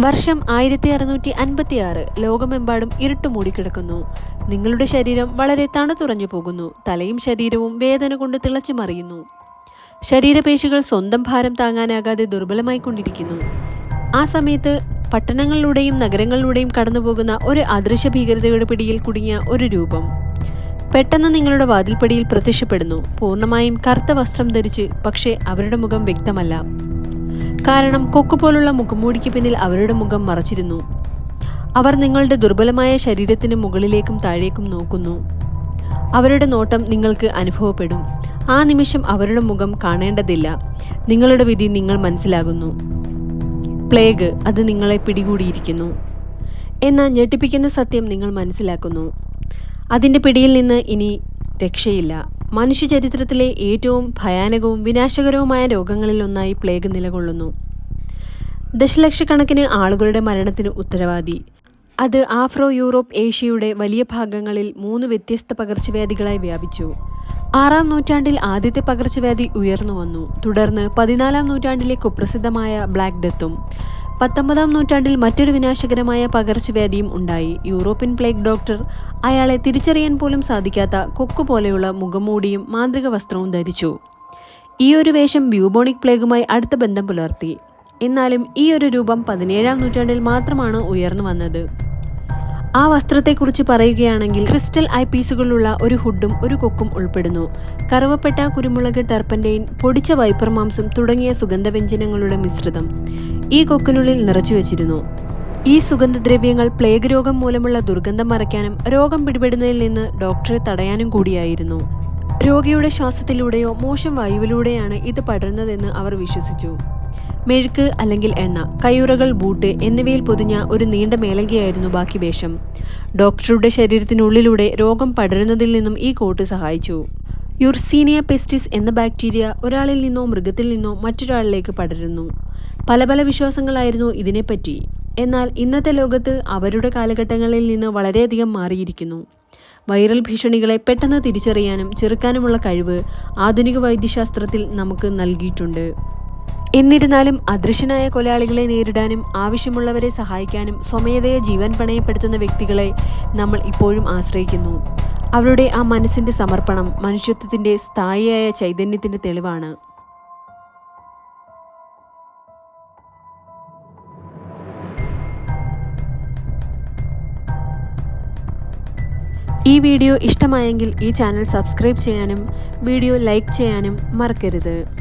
വർഷം ആയിരത്തി അറുന്നൂറ്റി അൻപത്തി ആറ് ലോകമെമ്പാടും ഇരുട്ട് മൂടിക്കിടക്കുന്നു നിങ്ങളുടെ ശരീരം വളരെ തണുത്തുറഞ്ഞു പോകുന്നു. തലയും ശരീരവും വേദന കൊണ്ട് തിളച്ചു മറിയുന്നു. ശരീരപേശികൾ സ്വന്തം ഭാരം താങ്ങാനാകാതെ ദുർബലമായിക്കൊണ്ടിരിക്കുന്നു. ആ സമയത്ത് പട്ടണങ്ങളിലൂടെയും നഗരങ്ങളിലൂടെയും കടന്നുപോകുന്ന ഒരു അദൃശ്യ ഭീകരതയുടെ പിടിയിൽ കുടുങ്ങിയ ഒരു രൂപം. പെട്ടെന്ന് നിങ്ങളുടെ വാതിൽപ്പടിയിൽ പ്രത്യക്ഷപ്പെടുന്നു. പൂർണമായും കറുത്ത വസ്ത്രം ധരിച്ച് പക്ഷേ അവരുടെ മുഖം വ്യക്തമല്ല. കാരണം കൊക്കു പോലുള്ള മുഖംമൂടിക്ക് പിന്നിൽ അവരുടെ മുഖം മറച്ചിരുന്നു. അവർ നിങ്ങളുടെ ദുർബലമായ ശരീരത്തിന് മുകളിലേക്കും താഴേക്കും നോക്കുന്നു. അവരുടെ നോട്ടം നിങ്ങൾക്ക് അനുഭവപ്പെടും. ആ നിമിഷം അവരുടെ മുഖം കാണേണ്ടതില്ല. നിങ്ങളുടെ വിധി നിങ്ങൾ മനസ്സിലാകുന്നു. പ്ലേഗ് അത് നിങ്ങളെ പിടികൂടിയിരിക്കുന്നു. എന്നാൽ ഞെട്ടിപ്പിക്കുന്ന സത്യം നിങ്ങൾ മനസ്സിലാക്കുന്നു. അതിന്റെ പിടിയിൽ നിന്ന് ഇനി രക്ഷയില്ല. മനുഷ്യ ചരിത്രത്തിലെ ഏറ്റവും ഭയാനകവും വിനാശകരവുമായ രോഗങ്ങളിലൊന്നായി പ്ലേഗ് നിലകൊള്ളുന്നു. ദശലക്ഷക്കണക്കിന് ആളുകളുടെ മരണത്തിന് ഉത്തരവാദി. അത് ആഫ്രോ യൂറോപ്പ് ഏഷ്യയുടെ വലിയ ഭാഗങ്ങളിൽ മൂന്ന് വ്യത്യസ്ത പകർച്ചവ്യാധികളായി വ്യാപിച്ചു. ആറാം നൂറ്റാണ്ടിൽ ആദ്യത്തെ പകർച്ചവ്യാധി ഉയർന്നു വന്നു. തുടർന്ന് പതിനാലാം നൂറ്റാണ്ടിലെ കുപ്രസിദ്ധമായ ബ്ലാക്ക് ഡെത്തും പത്തൊമ്പതാം നൂറ്റാണ്ടിൽ മറ്റൊരു വിനാശകരമായ പകർച്ചവ്യാധിയും ഉണ്ടായി. യൂറോപ്യൻ പ്ലേഗ് ഡോക്ടർ അയാളെ തിരിച്ചറിയാൻ പോലും സാധിക്കാത്ത കൊക്കു പോലെയുള്ള മുഖംമൂടിയും മാന്ത്രിക വസ്ത്രവും ധരിച്ചു. ഈ ഒരു വേഷം ബ്യൂബോണിക് പ്ലേഗുമായി അടുത്ത ബന്ധം പുലർത്തി. എന്നാലും ഈ ഒരു രൂപം പതിനേഴാം നൂറ്റാണ്ടിൽ മാത്രമാണ് ഉയർന്നു വന്നത്. ആ വസ്ത്രത്തെക്കുറിച്ച് പറയുകയാണെങ്കിൽ ക്രിസ്റ്റൽ ഐ പീസുകളുള്ള ഒരു ഹുഡും ഒരു കൊക്കും ഉൾപ്പെടുന്നു. കറുവപ്പെട്ട കുരുമുളക് ടർപ്പന്റെയിൻ പൊടിച്ച വൈപ്പർ മാംസം തുടങ്ങിയ സുഗന്ധവ്യഞ്ജനങ്ങളുടെ മിശ്രിതം ഈ കൊക്കിനുള്ളിൽ നിറച്ചു വെച്ചിരുന്നു. ഈ സുഗന്ധദ്രവ്യങ്ങൾ പ്ലേഗ് രോഗം മൂലമുള്ള ദുർഗന്ധം മറയ്ക്കാനും രോഗം പിടിപെടുന്നതിൽ നിന്ന് ഡോക്ടറെ തടയാനും കൂടിയായിരുന്നു. രോഗിയുടെ ശ്വാസത്തിലൂടെയോ മോശം വായുവിലൂടെയാണ് ഇത് പടരുന്നതെന്ന് അവർ വിശ്വസിച്ചു. മെഴുക്ക് അല്ലെങ്കിൽ എണ്ണ കയ്യുറകൾ ബൂട്ട് എന്നിവയിൽ പൊതിഞ്ഞ ഒരു നീണ്ട മേലങ്കിയായിരുന്നു ബാക്കി വേഷം. ഡോക്ടറുടെ ശരീരത്തിനുള്ളിലൂടെ രോഗം പടരുന്നതിൽ നിന്നും ഈ കോട്ട് സഹായിച്ചു. യുർസീനിയ പെസ്റ്റിസ് എന്ന ബാക്ടീരിയ ഒരാളിൽ നിന്നോ മൃഗത്തിൽ നിന്നോ മറ്റൊരാളിലേക്ക് പടരുന്നു. പല പല വിശ്വാസങ്ങളായിരുന്നു ഇതിനെപ്പറ്റി. എന്നാൽ ഇന്നത്തെ ലോകത്ത് അവരുടെ കാലഘട്ടങ്ങളിൽ നിന്ന് വളരെയധികം മാറിയിരിക്കുന്നു. വൈറൽ ഭീഷണികളെ പെട്ടെന്ന് തിരിച്ചറിയാനും ചെറുക്കാനുമുള്ള കഴിവ് ആധുനിക വൈദ്യശാസ്ത്രത്തിൽ നമുക്ക് നൽകിയിട്ടുണ്ട്. എന്നിരുന്നാലും അദൃശ്യനായ കൊലയാളികളെ നേരിടാനും ആവശ്യമുള്ളവരെ സഹായിക്കാനും സ്വമേധയ ജീവൻ പണയപ്പെടുത്തുന്ന വ്യക്തികളെ നമ്മൾ ഇപ്പോഴും ആശ്രയിക്കുന്നു. അവരുടെ ആ മനസ്സിന്റെ സമർപ്പണം മനുഷ്യത്വത്തിന്റെ സ്ഥായിയായ ചൈതന്യത്തിന്റെ തെളിവാണ്. ഈ വീഡിയോ ഇഷ്ടമായെങ്കിൽ ഈ ചാനൽ സബ്സ്ക്രൈബ് ചെയ്യാനും വീഡിയോ ലൈക്ക് ചെയ്യാനും മറക്കരുത്.